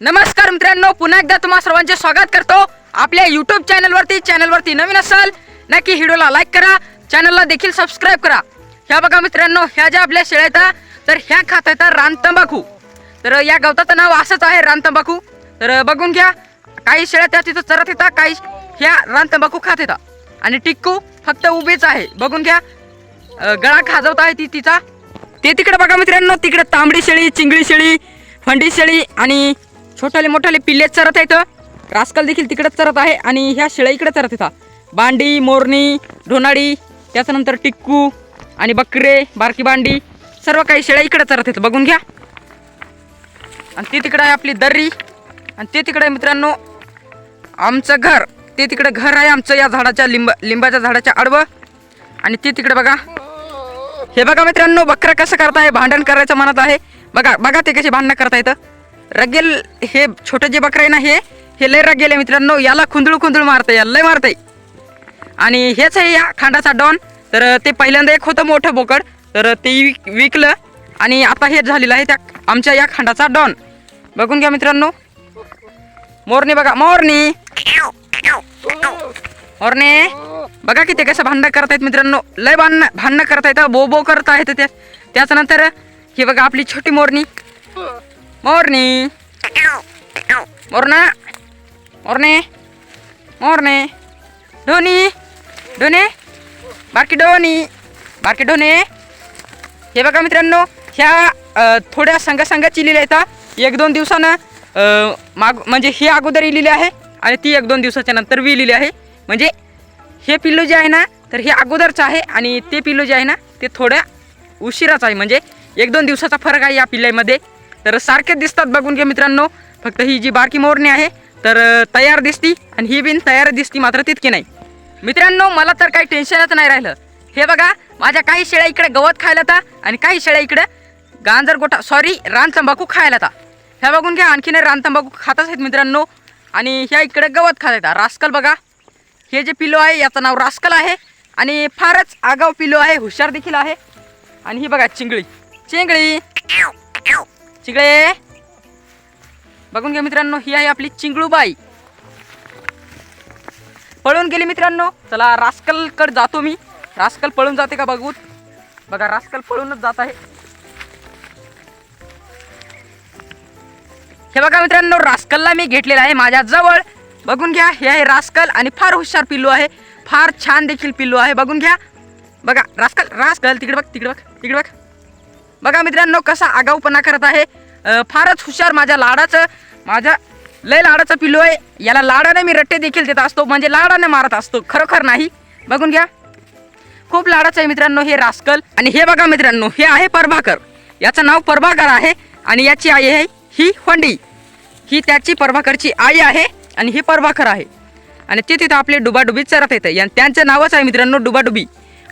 नमस्कार मित्रांनो पुन्हा एकदा तुम्हा सर्वांचे स्वागत करतो. आपल्या युट्यूब चॅनलवरती चॅनलवरती नवीन असाल नक्की व्हिडिओला लाईक करा चॅनलला देखील सबस्क्राईब करा. ह्या बघा मित्रांनो ह्या ज्या आपल्या शेळ्या आहेत तर ह्या खात येतात रानतंबाखू तर या गवताचं नाव असंच आहे रानतंबाखू तर बघून घ्या काही शेळ्या त्या तिथं चरत येतात काही ह्या रानतंबाखू खात येतात आणि टिक्कू फक्त उभेच आहे. बघून घ्या गळा खाजवत आहे ती तिचा. ते तिकडे बघा मित्रांनो तिकडे तांबडी शेळी चिंगळी शेळी फंडी शेळी आणि छोटाले मोठाले पिल्ले चरत आहेत. रास्कल देखील तिकडेच चरत आहे आणि ह्या शेळ्या इकडे चरत येतात बांडी मोरणी ढोनाडी त्याच्यानंतर टिक्कू आणि बकरे बारकी बांडी सर्व काही शेळ्या इकडे चरत आहेत. बघून घ्या. आणि ते तिकडं आहे आपली दर्री. आणि ते तिकडे आहे मित्रांनो आमचं घर. ते तिकडे घर आहे आमचं या झाडाच्या लिंब लिंबाच्या झाडाच्या आडवं. आणि ते तिकडे बघा. हे बघा मित्रांनो बकरा कसं करताय? भांडण करायचं म्हणत आहे. बघा बघा ते कसे भांडणं करता येतं रगेल हे छोटं जे बकरं आहे ना हे हे लय रगेल आहे मित्रांनो. याला खुंदळू खुंदळू मारतंय याला लय मारतंय. आणि हेच आहे या खांडाचा डॉन. तर ते पहिल्यांदा एक होतं मोठं बोकड तर ते विक विकलं. आणि आता हे झालेलं आहे त्या आमच्या या खांडाचा डॉन. बघून घ्या मित्रांनो. मोरणी बघा मोरणी मोरणी बघा की ते कसं भांडणं करतायत मित्रांनो. लय भांडणं भांडणं करतायत बो बो करत आहेत ते. त्याच्यानंतर ही बघा आपली छोटी मोरणी Morni. Morna. Morni. Morni. Doni. Doni. बारकी डोनी बारकी ढोने हे बघा मित्रांनो ह्या थोड्या संघ संघाची लिहिल्या येतात एक दोन दिवसानं माग म्हणजे ही अगोदर लिहिली आहे आणि ती एक दोन दिवसाच्या नंतर वी लिहिली आहे म्हणजे हे पिल्लू जे आहे ना तर हे अगोदरचं आहे आणि ते पिल्लू जे आहे ना ते थोड्या उशिराचं आहे म्हणजे एक दोन दिवसाचा फरक आहे या पिल्ल्यामध्ये तर सारखेच दिसतात बघून घ्या मित्रांनो. फक्त ही जी बारकी मोरणी आहे तर तयार दिसती आणि ही बिन तयार दिसती मात्र तितकी नाही. मित्रांनो मला तर काही टेन्शनच नाही राहिलं. हे बघा माझ्या काही शेळ्या इकडे गवत खायला होता आणि काही शेळ्या इकडे गांजर गोठा सॉरी रान तंबाखू खायला होता ह्या बघून घ्या आणखीन रान तंबाखू खातच आहेत मित्रांनो. आणि ह्या इकडे गवत खात आहेत रास्कल बघा. हे जे पिलो आहे याचं नाव रास्कल आहे. आणि फारच आगाव पिलो आहे हुशार देखील आहे. आणि ही बघा चिंगळी. चिंगळी. चिंगळे. बघून घ्या मित्रांनो ही आहे आपली चिंगळूबाई. पळून गेली मित्रांनो. चला रास्कलकडे जातो मी. रास्कल पळून जाते का बघूत? बघा रास्कल पळूनच जात आहे. हे बघा मित्रांनो रास्कलला मी घेतलेला आहे माझ्या जवळ. बघून घ्या हे आहे रास्कल आणि फार हुशार पिल्लू आहे. फार छान देखील पिल्लू आहे. बघून घ्या. बघा रास्कल रास्कल तिकडे बघ तिकडे बघ तिकडे बघ. बघा मित्रांनो कसा आगाऊपणा करत आहे. फारच हुशार माझ्या लाडाचं माझ्या लय लाडाचं पिल्लू आहे. याला लाडाने मी रट्टे देखील देत असतो म्हणजे लाडाने मारत असतो. खरोखर नाही. बघून घ्या. खूप लाडाचं आहे मित्रांनो हे रास्कल. आणि हे बघा मित्रांनो हे आहे परभाकर. याचं नाव परभाकर आहे आणि याची आई आहे ही होंडी. ही त्याची परभाकरची आई आहे आणि ही परभाकर आहे. आणि ते तिथं आपले डुबाडुबी चरत येतं. आणि त्यांचं नावच आहे मित्रांनो डुबाडुबी.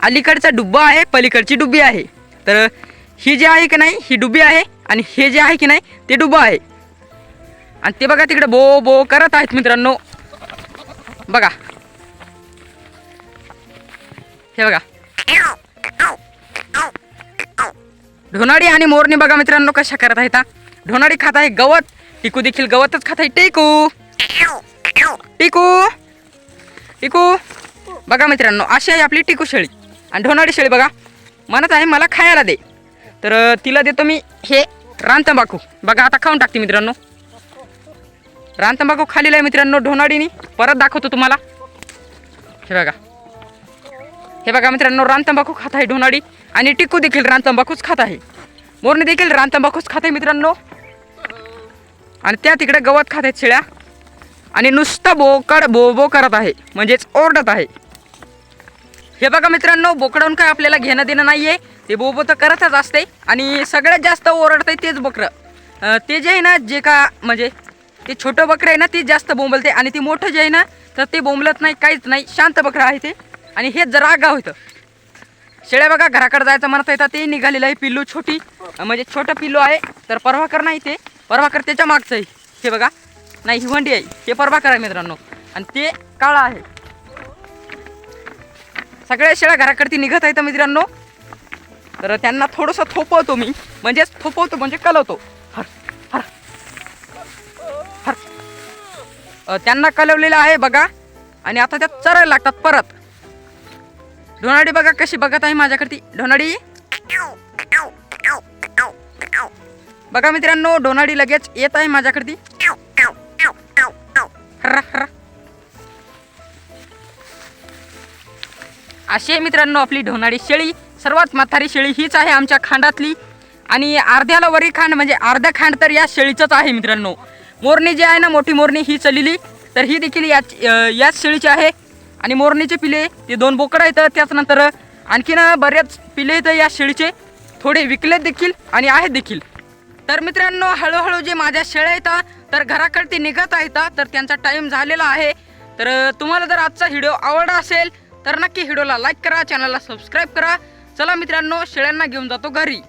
अलीकडचा डुब्बा आहे पलीकडची डुबी आहे. तर ही जी आहे की नाही ही डुबी आहे आणि हे जे आहे की नाही ते डुब आहे. आणि ते बघा तिकडे बो बो करत आहेत मित्रांनो. बघा. हे बघा. ढोनाडी आणि मोरणी बघा मित्रांनो कशा करत आहेत ढोनाळी ढोनाडी खात आहे गवत. टिकू देखील गवतच खात आहे. टिकू. टिकू. टिकू. बघा मित्रांनो अशी आहे आपली टिकू शेळी. आणि ढोनाडी शेळी बघा. म्हणत आहे मला खायला दे. तर तिला देतो मी हे रानतंबाखू. बघा आता खाऊन टाकते मित्रांनो. रान तंबाखू आहे मित्रांनो ढोनाडीनी परत दाखवतो तुम्हाला. हे बघा. हे बघा मित्रांनो रान तंबाखू खात आहे ढोनाडी आणि टिकू देखील रान तंबाखूच खात आहे. मोरणी देखील रान तंबाखूच खात आहे मित्रांनो. आणि त्या तिकडे गवत खात आहेत शेळ्या. आणि नुसतं बोकड बोबो करत आहे. म्हणजेच ओरडत आहे. हे बघा मित्रांनो बोकडून काय आपल्याला घेणं देणं नाही आहे ते बोबो तर करतच असते आणि सगळ्यात जास्त ओरडते तेच बकरं. ते जे आहे ना जे का म्हणजे ते छोटं बकरं आहे ना ते जास्त बोंबलते आणि ते मोठं जे आहे ना तर ते बोंबलत नाही काहीच नाही शांत बकरं आहे ते. आणि हेच जरा आगाव होतं. शेळ्या बघा घराकडे जायचं म्हणत येतात ते निघालेलं आहे पिल्लू छोटी. म्हणजे छोटं पिल्लू आहे तर परवाकर नाही ते. परवाकर त्याच्या मागचं आहे. हे बघा. नाही हिवंडी आहे. हे परभाकर आहे मित्रांनो. आणि ते काळा आहे. सगळ्या शेळ्या घराकडती निघत आहेत मित्रांनो. तर त्यांना थोडंसं थोपवतो मी. म्हणजेच थोपवतो म्हणजे कलवतो. हर हर. हर. त्यांना कलवलेलं आहे बघा. आणि आता त्यात चरायला लागतात परत. ढोनाडी बघा कशी बघत आहे माझ्याकडे ढोनाडी बघा मित्रांनो डोनाडी लगेच येत आहे माझ्याकडे अशी आहे मित्रांनो आपली ढोनाळी शेळी सर्वात म्हातारी शेळी हीच आहे आमच्या खांडातली. आणि अर्ध्याला वरी खांड म्हणजे अर्धा खांड तर या शेळीचंच आहे मित्रांनो. मोरणी जी आहे ना मोठी मोरणी ही चलिली. तर ही देखील याच याच शेळीची आहे. आणि मोरणीचे पिले ते दोन बोकडं आहेत त्याचनंतर आणखीन बरेच पिले आहेत या शेळीचे. थोडे विकले देखील आणि आहेत देखील. तर मित्रांनो हळूहळू जे माझ्या शेळ्या आहेत तर घराकडे ते निघत आहेत तर त्यांचा टाईम झालेला आहे. तर तुम्हाला जर आजचा व्हिडिओ आवडला असेल तर नक्की व्हिडिओला लाईक करा चॅनलला सबस्क्राईब करा. चला मित्रांनो शेळ्यांना घेऊन जातो घरी.